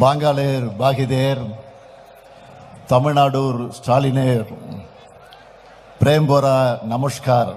பாங்காலேர் பாகிதேர் தமிழ்நாடூர் ஸ்டாலினேர் பிரேம்போரா நமஸ்கார்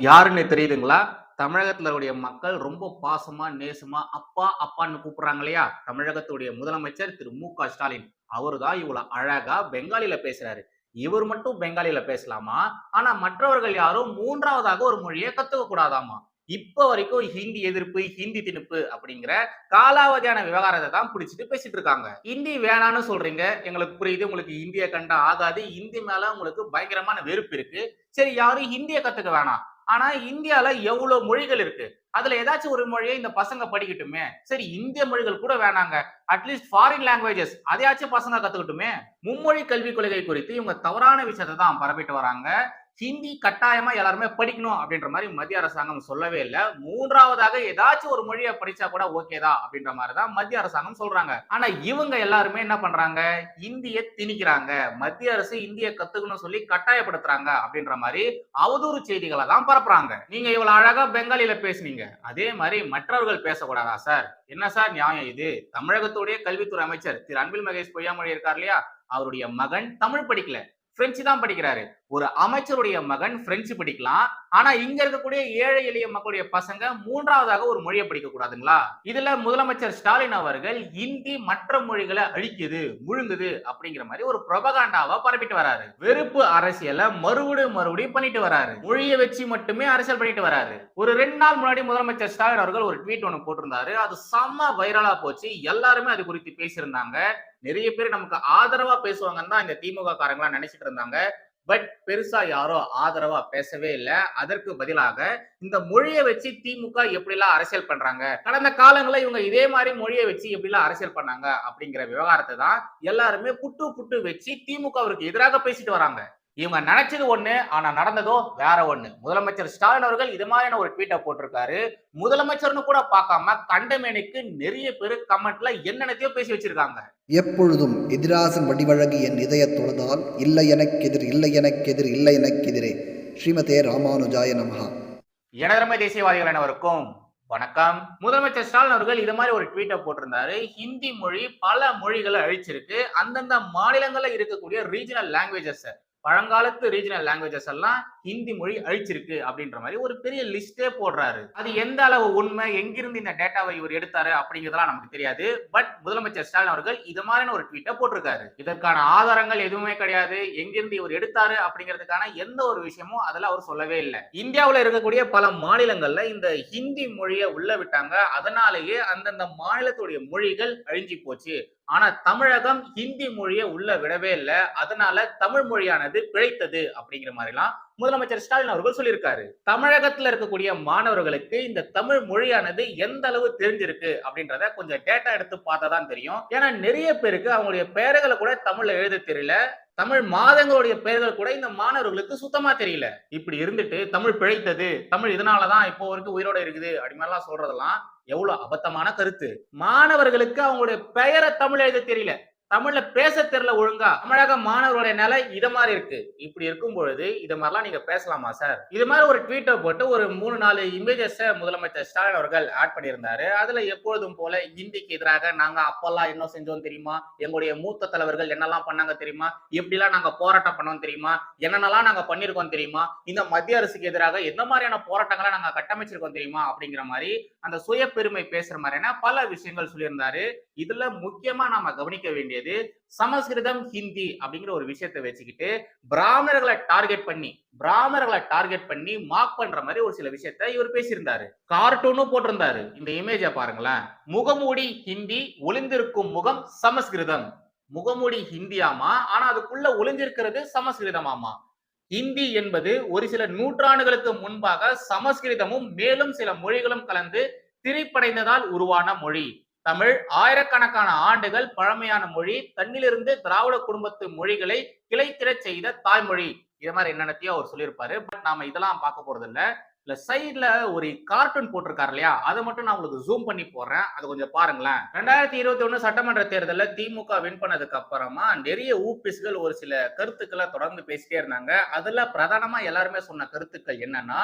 யாருன்னு தெரியுதுங்களா? தமிழகத்துல உடைய மக்கள் ரொம்ப பாசமா நேசமா அப்பா அப்பான்னு கூப்பிடுறாங்க இல்லையா? தமிழகத்துடைய முதலமைச்சர் திரு மு க ஸ்டாலின். அவரு தான் இவ்வளவு அழகா பெங்காலில பேசுறாரு. இவர் மட்டும் பெங்காலில பேசலாமா? ஆனா மற்றவர்கள் யாரும் மூன்றாவதாக ஒரு மொழியை கத்துக்க கூடாதாமா இப்ப வரைக்கும் ஹிந்தி எதிர்ப்பு ஹிந்தி திணிப்பு அப்படிங்கிற காலாவதியான விவகாரத்தை தான் பிடிச்சிட்டு பேசிட்டு இருக்காங்க. ஹிந்தி வேணான்னு சொல்றீங்க எங்களுக்கு புரியுது உங்களுக்கு இந்திய கண்டா ஆகாது ஹிந்தி மேல உங்களுக்கு பயங்கரமான வெறுப்பு இருக்கு. சரி யாரும் ஹிந்தியை கத்துக்க வேணாம். ஆனா இந்தியால எவ்வளவு மொழிகள் இருக்கு? அதுல ஏதாச்சும் ஒரு மொழியை இந்த பசங்க படிக்கட்டுமே? சரி இந்திய மொழிகள் கூட வேணாங்க. அட்லீஸ்ட் ஃபாரின் லாங்குவேஜஸ் அதையாச்சும் பசங்க கத்துக்கட்டுமே? மும்மொழி கல்விக் கொள்கை குறித்து இவங்க தவறான விஷயத்தை தான் பரப்பிட்டு வராங்க. ஹிந்தி கட்டாயமா எல்லாருமே படிக்கணும் அப்படின்ற மாதிரி மத்திய அரசாங்கம் சொல்லவே இல்லை. மூன்றாவதாக ஏதாச்சும் ஒரு மொழியை படிச்சா கூட ஓகேதா அப்படின்ற மாதிரி தான் மத்திய அரசாங்கம் சொல்றாங்க. ஆனா இவங்க எல்லாருமே என்ன பண்றாங்க? இந்திய திணிக்கிறாங்க. மத்திய அரசு இந்திய கத்துக்கணும் சொல்லி கட்டாயப்படுத்துறாங்க அப்படின்ற மாதிரி அவதூறு செய்திகளை தான் பரப்புறாங்க. நீங்க இவ்வளவு அழகா பெங்காலியில பேசுனீங்க. அதே மாதிரி மற்றவர்கள் பேசக்கூடாதா சார்? என்ன சார் நியாயம் இது? தமிழகத்துடைய கல்வித்துறை அமைச்சர் திரு அன்பில் மகேஷ் பொய்யாமொழி இருக்கார் இல்லையா? அவருடைய மகன் தமிழ் படிக்கல. பிரெஞ்சு தான் படிக்கிறாரு. ஒரு அமைச்சருடைய மகன் பிரெஞ்சு படிக்கலாம். ஆனா இங்க இருக்கக்கூடிய ஏழை எளிய மக்களுடைய பசங்க மூன்றாவதாக ஒரு மொழியை படிக்க கூடாதுங்களா? இதுல முதலமைச்சர் ஸ்டாலின் அவர்கள் இந்தி மற்ற மொழிகளை அழிக்குது முழுங்குது அப்படிங்கிற மாதிரி ஒரு பிரபகாண்டாவை பரப்பிட்டு வராரு. வெறுப்பு அரசியலை மறுபடியும் மறுபடியும் பண்ணிட்டு வராரு. மொழியை வச்சு மட்டுமே அரசியல் பண்ணிட்டு வராரு. ஒரு ரெண்டு நாள் முன்னாடி முதலமைச்சர் ஸ்டாலின் அவர்கள் ஒரு ட்வீட் ஒன்று போட்டிருந்தாரு. அது செம்ம வைரலா போச்சு. எல்லாருமே அது குறித்து பேசியிருந்தாங்க. நிறைய பேர் நமக்கு ஆதரவா பேசுவாங்கன்னு தான் இந்த திமுக காரங்களா நினைச்சிட்டு இருந்தாங்க. பட் பெருசா யாரோ ஆதரவா பேசவே இல்லை. அதற்கு பதிலாக இந்த மொழியை வச்சு திமுக எப்படிலாம் அரசியல் பண்றாங்க? கடந்த காலங்களில் இவங்க இதே மாதிரி மொழியை வச்சு எப்படிலாம் அரசியல் பண்ணாங்க? அப்படிங்கிற விவகாரத்தை தான் எல்லாருமே புட்டு புட்டு வச்சு திமுகவிற்கு எதிராக பேசிட்டு வராங்க. இவங்க நினைச்சது ஒண்ணு ஆனா நடந்ததோ வேற ஒண்ணு. முதலமைச்சர் ஸ்டாலின் அவர்கள் இது மாதிரியான ஒரு ட்வீட்டை போட்டிருக்காரு. முதலமைச்சர்னு கூட பார்க்காம கண்டமேனிக்கு நிறைய பேர் கமெண்ட்ல என்னென்னத்தையோ பேசி வச்சிருக்காங்க. எப்பொழுதும் எதிராசன் வடிவழகு என் இதயத் தொழுதால் இல்லை எனக்கெதிர் இல்லை எனக்கெதிர் இல்லை எனக்கெதிரே. ஸ்ரீமதே ராமானுஜாய நமஹா. எனதரமை தேசியவாதிகள் அனைவருக்கும் வணக்கம். முதலமைச்சர் ஸ்டாலின் அவர்கள் இது மாதிரி ஒரு ட்வீட்டை போட்டிருந்தாரு. ஹிந்தி மொழி பல மொழிகளை அழிச்சிருக்கு. அந்தந்த மாநிலங்கள்ல இருக்கக்கூடிய ரீஜனல் லாங்குவேஜஸ் பழங்காலத்து ரீஜனல் லாங்குவேஜஸ் எல்லாம் ஹிந்தி மொழி அழிச்சிருக்கு அப்படின்ற மாதிரி ஒரு பெரிய லிஸ்டே போடுறாரு. அது எந்த அளவு உண்மை? எங்கிருந்து இந்த டேட்டாவை இவர் எடுத்தாரு அப்படிங்கிறதெல்லாம் நமக்கு தெரியாது. பட் முதலமைச்சர் ஸ்டாலின் அவர்கள் இது மாதிரியான ஒரு ட்வீட்டை போட்டிருக்காரு. இதற்கான ஆதாரங்கள் எதுவுமே கிடையாது. எங்கிருந்து இவர் எடுத்தாரு அப்படிங்கிறதுக்கான எந்த ஒரு விஷயமும் அதெல்லாம் அவர் சொல்லவே இல்லை. இந்தியாவில் இருக்கக்கூடிய பல மாநிலங்கள்ல இந்த ஹிந்தி மொழியை உள்ள விட்டாங்க. அதனாலேயே அந்தந்த மாநிலத்துடைய மொழிகள் அழிஞ்சு போச்சு. ஆனா தமிழகம் ஹிந்தி மொழியை உள்ள விடவே இல்லை. அதனால தமிழ் மொழியானது பிழைத்தது அப்படிங்கிற மாதிரிலாம் முதலமைச்சர் ஸ்டாலின் அவர்கள் சொல்லியிருக்காரு. தமிழகத்துல இருக்கக்கூடிய மாணவர்களுக்கு இந்த தமிழ் மொழியானது எந்த அளவு தெரிஞ்சிருக்கு அப்படின்றத கொஞ்சம் டேட்டா எடுத்து பார்த்தா தான் தெரியும். ஏன்னா நிறைய பேருக்கு அவங்களுடைய பெயர்களை கூட தமிழ்ல எழுத தெரியல. தமிழ் மாதங்களுடைய பெயர்கள் கூட இந்த மாணவர்களுக்கு சுத்தமா தெரியல. இப்படி இருந்துட்டு தமிழ் பிழைத்தது தமிழ் இதனாலதான் இப்போ வரைக்கும் உயிரோட இருக்குது அப்படி மாதிரிலாம் சொல்றதெல்லாம் எவ்வளவு அபத்தமான கருத்து. மாணவர்களுக்கு அவங்களுடைய பெயரை தமிழ் எழுத தெரியல. தமிழ்ல பேச தெரியல ஒழுங்கா. தமிழக மாணவர்களுடைய நிலை இது மாதிரி இருக்கு. இப்படி இருக்கும் பொழுது இது மாதிரிலாம் நீங்க பேசலாமா சார்? இது மாதிரி ஒரு ட்வீட்டை போட்டு ஒரு மூணு நாலு இமேஜஸ் முதலமைச்சர் ஸ்டாலின் அவர்கள் ஆட் பண்ணியிருந்தாரு. அதுல எப்பொழுதும் போல இந்திக்கு எதிராக நாங்க அப்பெல்லாம் என்ன செஞ்சோம் தெரியுமா? எங்களுடைய மூத்த தலைவர்கள் என்னெல்லாம் பண்ணாங்க தெரியுமா? எப்படிலாம் நாங்க போராட்டம் பண்ணோம் தெரியுமா? என்னென்னலாம் நாங்க பண்ணிருக்கோம் தெரியுமா? இந்த மத்திய அரசுக்கு எதிராக எந்த மாதிரியான போராட்டங்களை நாங்க கட்டமைச்சிருக்கோம் தெரியுமா? அப்படிங்கிற மாதிரி அந்த சுய பெருமை பேசுற மாதிரியான பல விஷயங்கள் சொல்லியிருந்தாரு. இதுல முக்கியமா நாம கவனிக்க வேண்டியது சமஸ்கிருதம் ஹிந்தி அப்படிங்கிற ஒரு விஷயத்தை வச்சுக்கிட்டு பிராமணர்களை டார்கெட் பண்ணி பிராமணர்களை டார்கெட் பண்ணி மார்க் பண்ற மாதிரி ஒரு சில விஷயத்த இவர் பேசியிருந்தாரு. கார்ட்டூனும் போட்டிருந்தாரு. இந்த இமேஜை பாருங்களேன். முகமூடி ஹிந்தி ஒளிந்திருக்கும் முகம் சமஸ்கிருதம். முகமூடி ஹிந்தியாமா ஆனா அதுக்குள்ள ஒளிஞ்சிருக்கிறது சமஸ்கிருதமாமா ஹிந்தி என்பது ஒரு சில நூற்றாண்டுகளுக்கு முன்பாக சமஸ்கிருதமும் மேலும் சில மொழிகளும் கலந்து திரிப்படைந்ததால் உருவான மொழி. தமிழ் ஆயிரக்கணக்கான ஆண்டுகள் பழமையான மொழி தன்னிலிருந்து திராவிட குடும்பத்து மொழிகளை கிளைத்திடச் செய்த தாய்மொழி. இது மாதிரி என்னென்னத்தையோ அவர் சொல்லியிருப்பாரு. பட் நாம இதெல்லாம் பார்க்க போறது இல்லை இல்ல சைட்ல ஒரு கார்ட்டூன் போட்டிருக்காரு இல்லையா? அதை மட்டும் நான் உங்களுக்கு ஜூம் பண்ணி போடுறேன். அதை கொஞ்சம் பாருங்களேன். ரெண்டாயிரத்தி இருபத்தி ஒண்ணு சட்டமன்ற தேர்தலில் திமுக வின் பண்ணதுக்கு அப்புறமா நிறைய ஊபிஸ்கள் ஒரு சில கருத்துக்களை தொடர்ந்து பேசிட்டே இருந்தாங்க. அதுல பிரதானமா எல்லாருமே சொன்ன கருத்துக்கள் என்னன்னா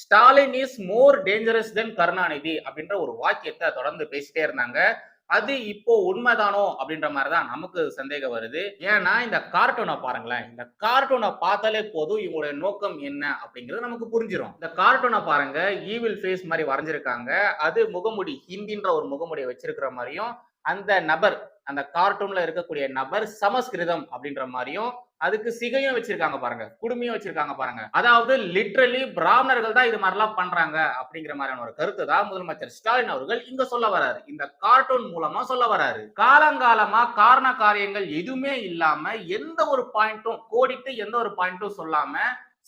Stalin is more dangerous than Karunanidhi அப்படின்ற ஒரு வாக்கியத்தை தொடர்ந்து பேசிட்டே இருந்தாங்க. அது இப்போ உண்மைதானோ அப்படின்ற மாதிரி தான் நமக்கு சந்தேகம் வருது. ஏன்னா இந்த கார்ட்டூனை பாருங்களேன். இந்த கார்ட்டூனை பார்த்தாலே போதும் இவங்களுடைய நோக்கம் என்ன அப்படிங்கிறது நமக்கு புரிஞ்சிடும் இந்த கார்ட்டூனை பாருங்க ஈவில் ஃபேஸ் மாதிரி வரைஞ்சிருக்காங்க. அது முகமுடி ஹிந்தின்ற ஒரு முகமுடியை வச்சிருக்கிற மாதிரியும் அந்த நபர் அந்த கார்ட்டூன்ல இருக்கக்கூடிய நபர் சமஸ்கிருதம் அப்படின்ற மாதிரியும் அதுக்கு சிகையும் வச்சிருக்காங்க பாருங்க குடுமையும் வச்சிருக்காங்க பாருங்க. அதாவது லிட்ரலி பிராமணர்கள் தான் இது மாதிரிலாம் பண்றாங்க அப்படிங்கிற மாதிரியான ஒரு கருத்து தான் முதலமைச்சர் ஸ்டாலின் அவர்கள் இங்க சொல்ல வராரு இந்த கார்ட்டூன் மூலமா சொல்ல வராரு காலங்காலமா காரண காரியங்கள் எதுவுமே இல்லாம எந்த ஒரு பாயிண்ட்டும் கோடிட்டு எந்த ஒரு பாயிண்ட்டும் சொல்லாம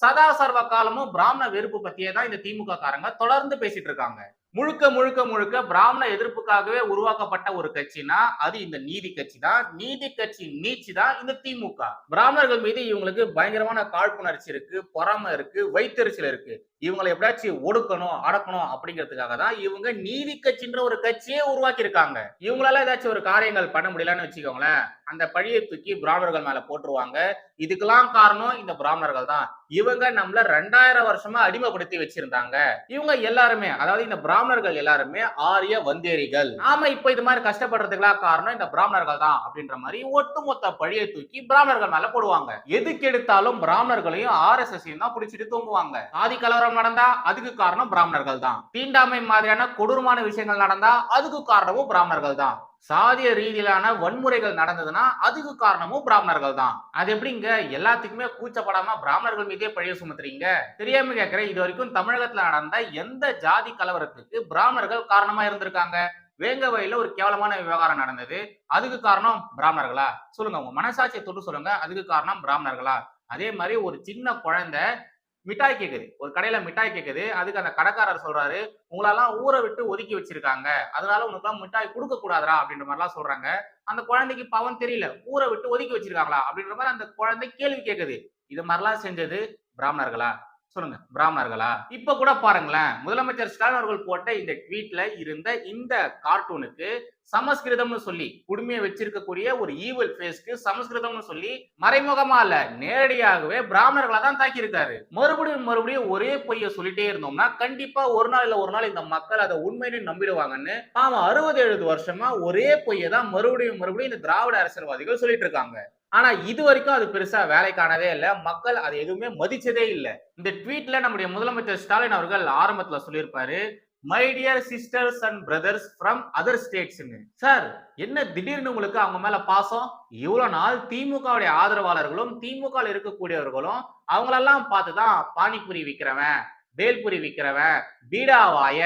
சதா சர்வ காலமும் பிராமண வெறுப்பு பத்தியே தான் இந்த திமுக காரங்க தொடர்ந்து பேசிட்டு இருக்காங்க. முழுக்க முழுக்க முழுக்க பிராமண எதிர்ப்புக்காகவே உருவாக்கப்பட்ட ஒரு கட்சினா அது இந்த நீதி கட்சி தான். நீதி கட்சி நீச்சி தான் இந்த திமுக. பிராமணர்கள் மீது இவங்களுக்கு பயங்கரமான காழ்ப்புணர்ச்சி இருக்கு பொறாமை இருக்கு வைத்தறிச்சல் இருக்கு. இவங்களை எப்படியாச்சும் ஒடுக்கணும் அடக்கணும் அப்படிங்கிறதுக்காக தான் இவங்க நீதி கட்சின்ற ஒரு கட்சியே உருவாக்கி இருக்காங்க இவங்களால ஏதாச்சும் ஒரு காரியங்கள் பண்ண முடியலன்னு வச்சுக்கோங்களேன் அந்த பழியை தூக்கி பிராமணர்கள் மேல போட்டுருவாங்க. இதுக்கெல்லாம் காரணம் இந்த பிராமணர்கள் தான். இவங்க நம்மள ரெண்டாயிரம் வருஷமா அடிமைப்படுத்தி வச்சிருந்தாங்க. இவங்க எல்லாருமே அதாவது இந்த பிராமணர்கள் எல்லாருமே ஆரிய வந்தேரிகள். நாம இப்ப இது மாதிரி கஷ்டப்படுறதுக்கெல்லாம் காரணம் இந்த பிராமணர்கள் தான் அப்படின்ற மாதிரி ஒட்டுமொத்த பழியை தூக்கி பிராமணர்கள் மேல போடுவாங்க. எதுக்கு எடுத்தாலும் பிராமணர்களையும் ஆர் எஸ் எஸ் தான் பிடிச்சிட்டு தூங்குவாங்க. ஆதி கலவரம் நடந்தா அதுக்கு காரணம் பிராமணர்கள் தான் தீண்டாமை மாதிரியான கொடூரமான விஷயங்கள் நடந்தா அதுக்கு காரணமும் பிராமணர்கள் தான் சாதிய ரீதியிலான வன்முறைகள் நடந்ததுன்னா அதுக்கு காரணமும் பிராமணர்கள் தான் அது எப்படிங்க? எல்லாத்துக்குமே கூச்சப்படாம பிராமணர்கள் மீதே பழைய சுமத்துறீங்க? தெரியாம கேட்கிறேன் இது வரைக்கும் தமிழகத்துல நடந்த எந்த ஜாதி கலவரத்துக்கு பிராமணர்கள் காரணமா இருந்திருக்காங்க? வேங்கவையில ஒரு கேவலமான விவகாரம் நடந்தது. அதுக்கு காரணம் பிராமணர்களா? சொல்லுங்க உங்க மனசாட்சியை தொட்டு சொல்லுங்க. அதுக்கு காரணம் பிராமணர்களா? அதே மாதிரி ஒரு சின்ன குழந்தை மிட்டாய் கேட்குது ஒரு கடையில மிட்டாய் கேட்குது அதுக்கு அந்த கடைக்காரர் சொல்றாரு உங்களெல்லாம் ஊரை விட்டு ஒதுக்கி வச்சிருக்காங்க. அதனால உனக்குலாம் மிட்டாய் கொடுக்க கூடாதுடா அப்படின்ற மாதிரிலாம் சொல்றாங்க. அந்த குழந்தைக்கு பவன் தெரியல. ஊரை விட்டு ஒதுக்கி வச்சிருக்காங்களா அப்படின்ற மாதிரி அந்த குழந்தை கேள்வி கேட்குது இது மாதிரிலாம் செஞ்சது பிராமணர்களா? சொல்லுங்க பிராமணர்களா? இப்ப கூட பாருங்களேன். முதலமைச்சர் ஸ்டாலின் அவர்கள் போட்ட இந்த ட்வீட்ல இருந்த இந்த கார்ட்டூனுக்கு சமஸ்கிருதம்னு சொல்லி குடுமையை வச்சிருக்கக்கூடிய ஒரு ஈவல் ஃபேஸ்க்கு சமஸ்கிருதம்னு சொல்லி மறைமுகமா இல்ல நேரடியாகவே பிராமணர்களை தான் தாக்கியிருக்காரு. மறுபடியும் மறுபடியும் ஒரே பொய்ய சொல்லிட்டே இருந்தோம்னா கண்டிப்பா ஒரு நாள் இல்ல ஒரு நாள் இந்த மக்கள் அதை உண்மையிலே நம்பிடுவாங்கன்னு பாவம் அறுபது எழுபது வருஷமா ஒரே பொய்யை தான் மறுபடியும் மறுபடியும் இந்த திராவிட அரசியல்வாதிகள் சொல்லிட்டு இருக்காங்க. ஆனா இது வரைக்கும் அது பெருசா வேலைக்கானதே இல்ல. மக்கள் அது எதுவுமே மதிச்சதே இல்ல. இந்த ட்வீட்ல நம்முடைய முதலமைச்சர் ஸ்டாலின் அவர்கள் ஆரம்பத்துல சொல்லியிருப்பாரு my dear sisters and brothers from other ஸ்டேட்ஸ்னு sir என்ன திடீர்னு உங்களுக்கு அவங்க மேல பாசம்? இவ்வளவு நாள் திமுகவுடைய ஆதரவாளர்களும் திமுக இருக்கக்கூடியவர்களும் அவங்களெல்லாம் பார்த்துதான் பானிபூரி விற்கிறவன் வேல்புரி விற்கிறவன் பீடாவாய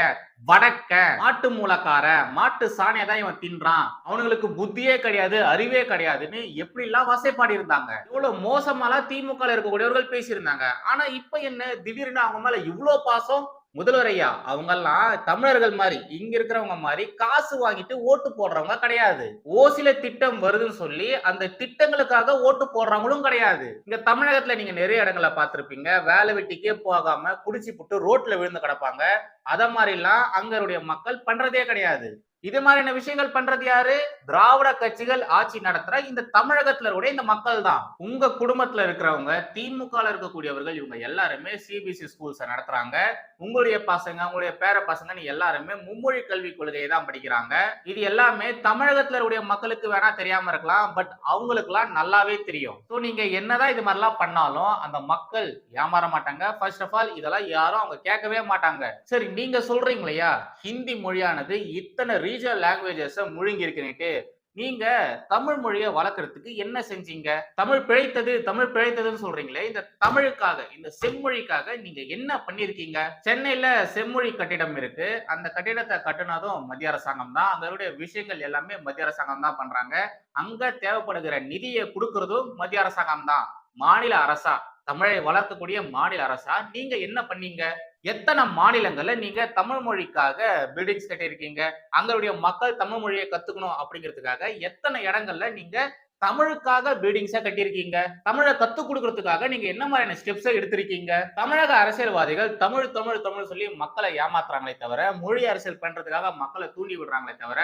வடக்க மாட்டு மூலக்கார மாட்டு சாணியை தான் இவன் தின்றான். அவனுங்களுக்கு புத்தியே கிடையாது அறிவே கிடையாதுன்னு எப்படி எல்லாம் வசைப்பாடி இருந்தாங்க? இவ்வளவு மோசமாலாம் திமுக இருக்கக்கூடியவர்கள் பேசியிருந்தாங்க. ஆனா இப்ப என்ன? திடீர்னு அவங்க மேல இவ்வளவு பாசம்? முதல்வர் ஐயா அவங்கெல்லாம் தமிழர்கள் மாதிரி இங்க இருக்கிறவங்க மாதிரி காசு வாங்கிட்டு ஓட்டு போடுறவங்க கிடையாது. ஓசில திட்டம் வருதுன்னு சொல்லி அந்த திட்டங்களுக்காக ஓட்டு போடுறவங்களும் கிடையாது. இங்க தமிழகத்துல நீங்க நிறைய இடங்களை பார்த்திருப்பீங்க. வேலை வெட்டிக்கே போகாம குடிச்சு புட்டு ரோட்ல விழுந்து கிடப்பாங்க. அத மாதிரிலாம் அங்கருடைய மக்கள் பண்றதே கிடையாது. இது மாதிரியான விஷயங்கள் பண்றது யாரு? திராவிட கட்சிகள் ஆட்சி நடத்துற இந்த தமிழகத்துல கூட இந்த மக்கள் தான் உங்க குடும்பத்துல இருக்கிறவங்க திமுக இருக்கக்கூடியவர்கள் இவங்க எல்லாருமே சிபிஎஸ்சி ஸ்கூல்ஸ் நடத்துறாங்க. உங்களுடைய பசங்க உங்களுடைய பேர பசங்கன்னு எல்லாருமே மும்மொழி கல்வி கொள்கையை தான் படிக்கிறாங்க. இது எல்லாமே தமிழகத்துல இருக்கிற மக்களுக்கு வேணா தெரியாம இருக்கலாம் பட் அவங்களுக்கு எல்லாம் நல்லாவே தெரியும். ஸோ நீங்க என்னதான் இது மாதிரிலாம் பண்ணாலும் அந்த மக்கள் ஏமாற மாட்டாங்க. ஃபர்ஸ்ட் ஆஃப் ஆல் இதெல்லாம் யாரும் அவங்க கேட்கவே மாட்டாங்க. சரி நீங்க சொல்றீங்க இல்லையா? ஹிந்தி மொழியானது இத்தனை ரீஜனல் லாங்குவேஜஸை முழுங்கி இருக்குன்னுட்டு நீங்க தமிழ் மொழியை வளர்க்கறதுக்கு என்ன செஞ்சீங்க? தமிழ் பிழைத்தது தமிழ் பிழைத்ததுன்னு சொல்றீங்களே இந்த தமிழுக்காக இந்த செம்மொழிக்காக நீங்க என்ன பண்ணிருக்கீங்க? சென்னையில செம்மொழி கட்டிடம் இருக்கு. அந்த கட்டிடத்தை கட்டினதும் மத்திய அரசாங்கம் தான். அங்க விஷயங்கள் எல்லாமே மத்திய அரசாங்கம் தான் பண்றாங்க. அங்க தேவைப்படுகிற நிதியை கொடுக்கறதும் மத்திய அரசாங்கம் தான். மாநில அரசா தமிழை வளர்க்கக்கூடிய மாநில அரசா நீங்க என்ன பண்ணீங்க? எத்தனை மாநிலங்கள்ல நீங்க தமிழ் மொழிக்காக பில்டிங்ஸ் கட்டியிருக்கீங்க? அங்களுடைய மக்கள் தமிழ் மொழியை கத்துக்கணும் அப்படிங்கிறதுக்காக எத்தனை இடங்கள்ல நீங்க தமிழுக்காக பில்டிங்ஸை கட்டியிருக்கீங்க? தமிழை கற்றுக் கொடுக்கறதுக்காக நீங்க என்ன மாதிரியான ஸ்டெப்ஸை எடுத்திருக்கீங்க? தமிழக அரசியல்வாதிகள் தமிழ் தமிழ் தமிழ் சொல்லி மக்களை ஏமாத்துறாங்களே தவிர மொழி அரசியல் பண்றதுக்காக மக்களை தூண்டி விடுறாங்களே தவிர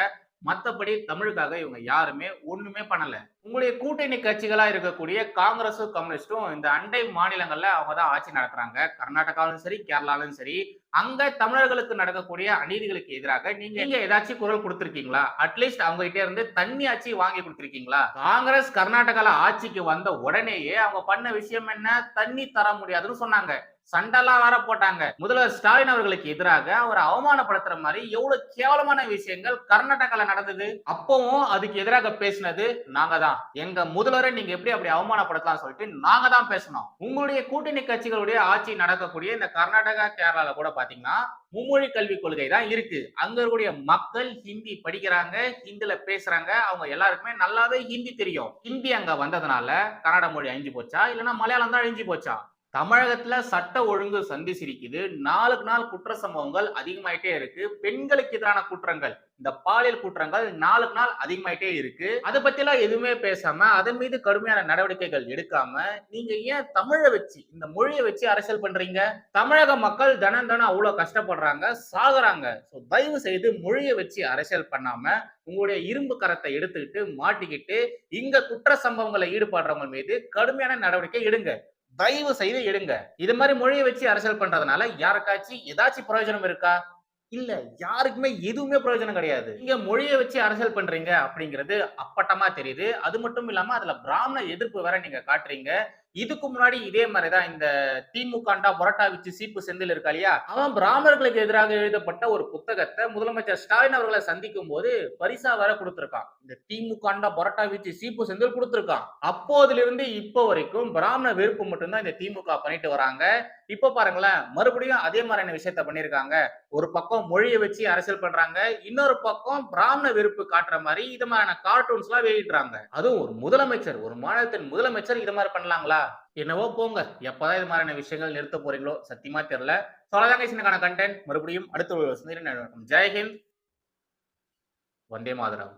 மற்றபடி தமிழுக்காக இவங்க யாருமே ஒண்ணுமே பண்ணல. உங்களுடைய கூட்டணி கட்சிகளா இருக்கக்கூடிய காங்கிரஸும் கம்யூனிஸ்டும் இந்த அண்டை மாநிலங்கள்ல அவங்க தான் ஆட்சி நடத்துறாங்க. கர்நாடகாவிலும் சரி கேரளாலும் சரி அங்க தமிழர்களுக்கு நடக்கக்கூடிய அநீதிகளுக்கு எதிராக நீங்க நீங்க ஏதாச்சும் குரல் கொடுத்திருக்கீங்களா? அட்லீஸ்ட் அவங்க கிட்ட இருந்து தண்ணி ஆட்சி வாங்கி கொடுத்திருக்கீங்களா? காங்கிரஸ் கர்நாடகால ஆட்சிக்கு வந்த உடனேயே அவங்க பண்ண விஷயம் என்ன? தண்ணி தர முடியாதுன்னு சொன்னாங்க. சண்டெல்லாம் வேற போட்டாங்க. முதல்வர் ஸ்டாலின் அவர்களுக்கு எதிராக அவர் அவமானப்படுத்துற மாதிரி எவ்வளவு கேவலமான விஷயங்கள் கர்நாடகால நடந்தது. அப்பவும் அதுக்கு எதிராக பேசினது நாங்க தான். எங்க முதல்வரை நீங்க எப்படி அப்படி அவமானப்படுத்தலாம் சொல்லிட்டு நாங்க தான் பேசணும் உங்களுடைய கூட்டணி கட்சிகளுடைய ஆட்சி நடக்கக்கூடிய இந்த கர்நாடகா கேரளால கூட பாத்தீங்கன்னா மும்மொழி கல்விக் கொள்கை தான் இருக்கு. அங்க இருக்கக்கூடிய மக்கள் ஹிந்தி படிக்கிறாங்க ஹிந்தில பேசுறாங்க. அவங்க எல்லாருக்குமே நல்லாவே ஹிந்தி தெரியும். ஹிந்தி அங்க வந்ததுனால கன்னட மொழி அழிஞ்சு போச்சா? இல்லைன்னா மலையாளம் தான் அழிஞ்சு போச்சா? தமிழகத்துல சட்ட ஒழுங்கு சந்தி சிரிக்குது நாளுக்கு நாள் குற்ற சம்பவங்கள் அதிகமாயிட்டே இருக்கு. பெண்களுக்கு எதிரான குற்றங்கள் இந்த பாலியல் குற்றங்கள் நாளுக்கு நாள் அதிகமாயிட்டே இருக்கு. அதை பத்தி எல்லாம் எதுவுமே பேசாம அதன் மீது கடுமையான நடவடிக்கைகள் எடுக்காம நீங்க ஏன் தமிழை வச்சு இந்த மொழியை வச்சு அரசியல் பண்றீங்க? தமிழக மக்கள் தனம் தனம் அவ்வளவு கஷ்டப்படுறாங்க சாகுறாங்க. ஸோ தயவு செய்து மொழியை வச்சு அரசியல் பண்ணாம உங்களுடைய இரும்பு கரத்தை எடுத்துக்கிட்டு மாட்டிக்கிட்டு இங்க குற்ற சம்பவங்களை ஈடுபடுறவங்க மீது கடுமையான நடவடிக்கை எடுங்க. தயவு செய்து எடுங்க. இது மாதிரி மொழியை வச்சு அரசியல் பண்றதுனால யாருக்காச்சும் ஏதாச்சும் பிரயோஜனம் இருக்கா? இல்ல யாருக்குமே எதுவுமே பிரயோஜனம் கிடையாது. நீங்க மொழியை வச்சு அரசியல் பண்றீங்க அப்படிங்கிறது அப்பட்டமா தெரியுது. அது மட்டும் இல்லாம அதுல பிராமண எதிர்ப்பு வேற நீங்க காட்டுறீங்க. இதுக்கு முன்னாடி இதே மாதிரிதான் இந்த திமுகண்டா புரட்டா வச்சு சீப்பு செந்தில் இருக்கா இல்லையா? அவன் பிராமணர்களுக்கு எதிராக எழுதப்பட்ட ஒரு புத்தகத்தை முதலமைச்சர் ஸ்டாலின் அவர்களை சந்திக்கும் போது பரிசா வேற கொடுத்திருக்கான். இந்த திமுகண்டா புரட்டா வச்சு சீப்பு செந்தில் கொடுத்திருக்கான். அப்போதிலிருந்து இப்போ வரைக்கும் பிராமண வெறுப்பு மட்டும்தான் இந்த திமுக பண்ணிட்டு வராங்க. இப்ப பாருங்களேன் மறுபடியும் அதே மாதிரியான விஷயத்த பண்ணிருக்காங்க ஒரு பக்கம் மொழியை வச்சு அரசியல் பண்றாங்க இன்னொரு பக்கம் பிராமண வெறுப்பு காட்டுற மாதிரி இது மாதிரியான கார்ட்டூன்ஸ் எல்லாம் வெளியிடுறாங்க. அதுவும் ஒரு முதலமைச்சர் ஒரு மாநிலத்தின் முதலமைச்சர் இது மாதிரி பண்ணலாங்களா? என்னவோ போங்க. எப்பதான் இது மாதிரியான விஷயங்கள் நிறுத்த போறீங்களோ சத்தியமா தெரியல. சொல்லதாங்க சின்னக்கான கண்டென்ட் மறுபடியும் அடுத்த ஒரு சந்திரன் ஜெய்ஹிந்த் வந்தே மாதரம்.